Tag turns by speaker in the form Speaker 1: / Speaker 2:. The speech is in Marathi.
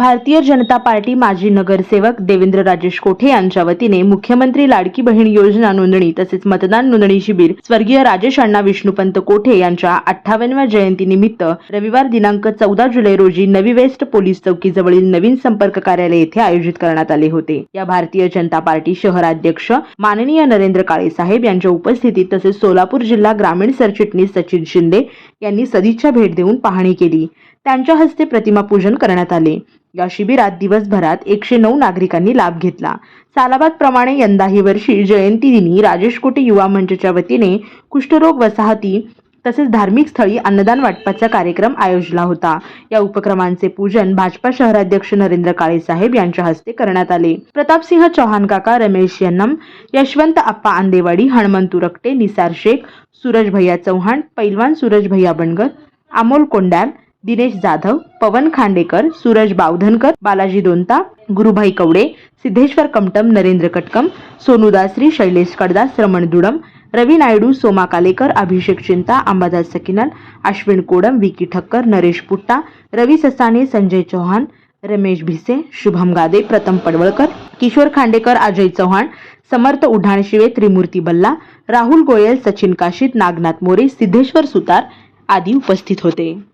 Speaker 1: भारतीय जनता पार्टी माजी नगरसेवक देवेंद्र राजेश कोठे यांच्या वतीने मुख्यमंत्री लाडकी बहीण योजना नोंदणी तसेच मतदान नोंदणी शिबिर स्वर्गीय राजेश अण्णा विष्णुपंत कोठे यांच्या अठ्ठावन्नव्या जयंतीनिमित्त रविवार दिनांक चौदा जुलै रोजी नवी वेस्ट पोलीस चौकीजवळील नवीन संपर्क कार्यालय येथे आयोजित करण्यात आले होते. या भारतीय जनता पार्टी शहराध्यक्ष माननीय नरेंद्र काळे साहेब यांच्या उपस्थितीत तसेच सोलापूर जिल्हा ग्रामीण सरचिटणीस सचिन शिंदे यांनी सदिच्छा भेट देऊन पाहणी केली. त्यांच्या हस्ते प्रतिमा पूजन करण्यात आले. या शिबिरात दिवसभरात एकशे नऊ नागरिकांनी लाभ घेतला. सालाबादप्रमाणे यंदाही वर्षी जयंती दिनी राजेश कोटे युवा मंचच्या वतीने कुष्ठरोग वसाहती तसेच धार्मिक स्थळी अन्नदान वाटपाचा कार्यक्रम आयोजला होता. या उपक्रमांचे पूजन भाजपा शहराध्यक्ष नरेंद्र काळे साहेब यांच्या हस्ते करण्यात आले. प्रतापसिंह चौहान काका रमेश यन्नम यशवंत आप्पा आंदेवाडी हणमंतू रकटे निसार शेख सूरज भैया चौहान पैलवान सूरज भैया बनगर अमोल कोंडाल दिनेश जाधव पवन खांडेकर सूरज बावधनकर बालाजी दोंता गुरुभाई कवडे सिद्धेश्वर कमटम नरेंद्र कटकम सोनू दासरी शैलेश कडदास रमण दुडम रवी नायडू सोमा कालेकर अभिषेक चिंता अंबादास सकिनल अश्विन कोडम विकी ठक्कर नरेश पुट्टा रवी ससाने संजय चौहान रमेश भिसे शुभम गादे प्रथम पडवळकर किशोर खांडेकर अजय चव्हाण समर्थ उढाणशिवे त्रिमूर्ती बल्ला राहुल गोयल सचिन काशीत नागनाथ मोरे सिद्धेश्वर सुतार आदी उपस्थित होते.